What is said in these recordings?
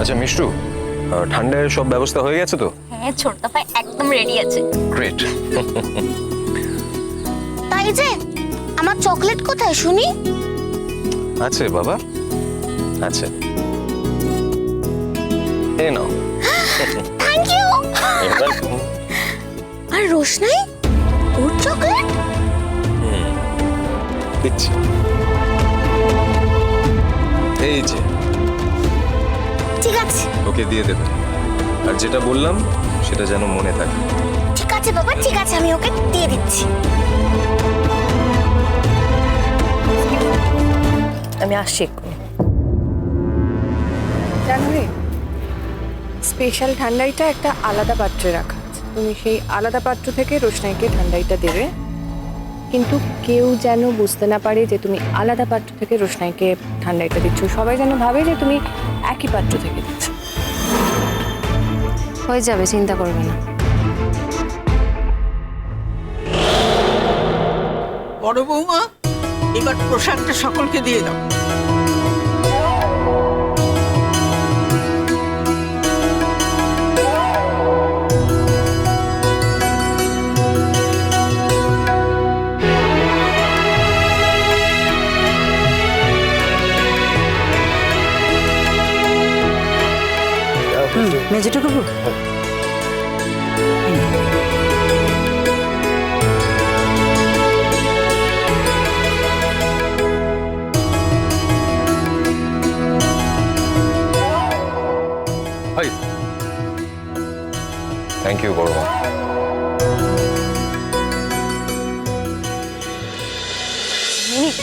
আচ্ছা মিষ্টু ঠান্ডার সব ব্যবস্থা হয়ে গেছে তো? হ্যাঁ ছোট্ট ভাই একদম রেডি আছে। গ্রেট তাই যে আমার চকলেট কোথায় শুনি? আছে বাবা। আছে। এই নাও। Thank you R Roshnai? Or chocolate এই যে। ঠিক আছে। ওকে দিয়ে দেবে। আর যেটা বললাম সেটা যেন মনে থাকে। ঠিক আছে বাবা ঠিক আছে আমি ওকে দিয়ে দিচ্ছি। আমি আসছি এক্ষুনি। জানবে স্পেশাল ঠান্ডাইটা একটা আলাদা পাত্রে রাখা তুমি সেই আলাদা পাত্র থেকে রোশনাইকে ঠান্ডাইটা দেবে। কিন্তু কেউ যেন বুঝতে না পারে যে তুমি আলাদা পাত্র থেকে রোশনাইকে ঠান্ডাইটা দিচ্ছ। সবাই যেন ভাবে যে তুমি একই পাত্র থেকে দিচ্ছ। হয়ে যাবে চিন্তা করবে না। বড় বৌমা এবার প্রসাদটা সকলকে দিয়ে দাও। মেজেটা করব থ্যাংক ইউ বড়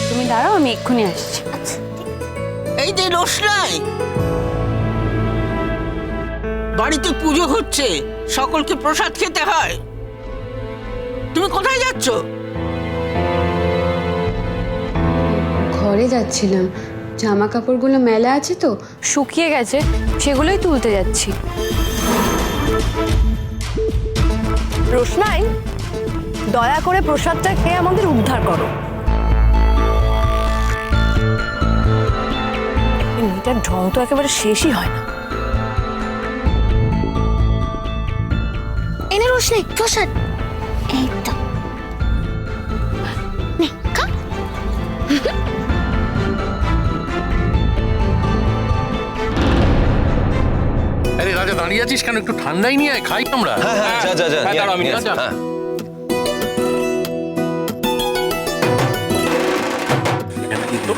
তুমি দাঁড়াও আমি এক্ষুনি আসছি। এই যে রোশনাই। বাড়িতে পুজো হচ্ছে। সকলকে প্রসাদ খেতে হয়। তুমি কোথায় যাচ্ছ? ঘরে যাচ্ছিলাম। জামা কাপড়গুলো মেলা আছে তো? শুকিয়ে গেছে। সেগুলোই তুলতে যাচ্ছি। রোশনাই দয়া করে প্রসাদটা খেয়ে আমাদের উদ্ধার করো। মেয়েটার ঢং তো একেবারে শেষই হয় না। এনে রোশনাই প্রসাদ এই তো আরে রাজা দাঁড়িয়ে আছিস কেন? একটু ঠান্ডাই নিয়ে আয় খাই আমরা। হ্যাঁ হ্যাঁ যা যা যা হ্যাঁ, দাঁড়াও, আমি নিয়ে নিয়ে আসছি। হ্যাঁ।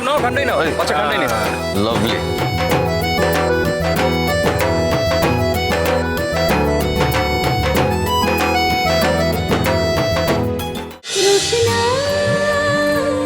নাও ঠান্ডাই নাও আচ্ছা ঠান্ডাই নে। লাভলি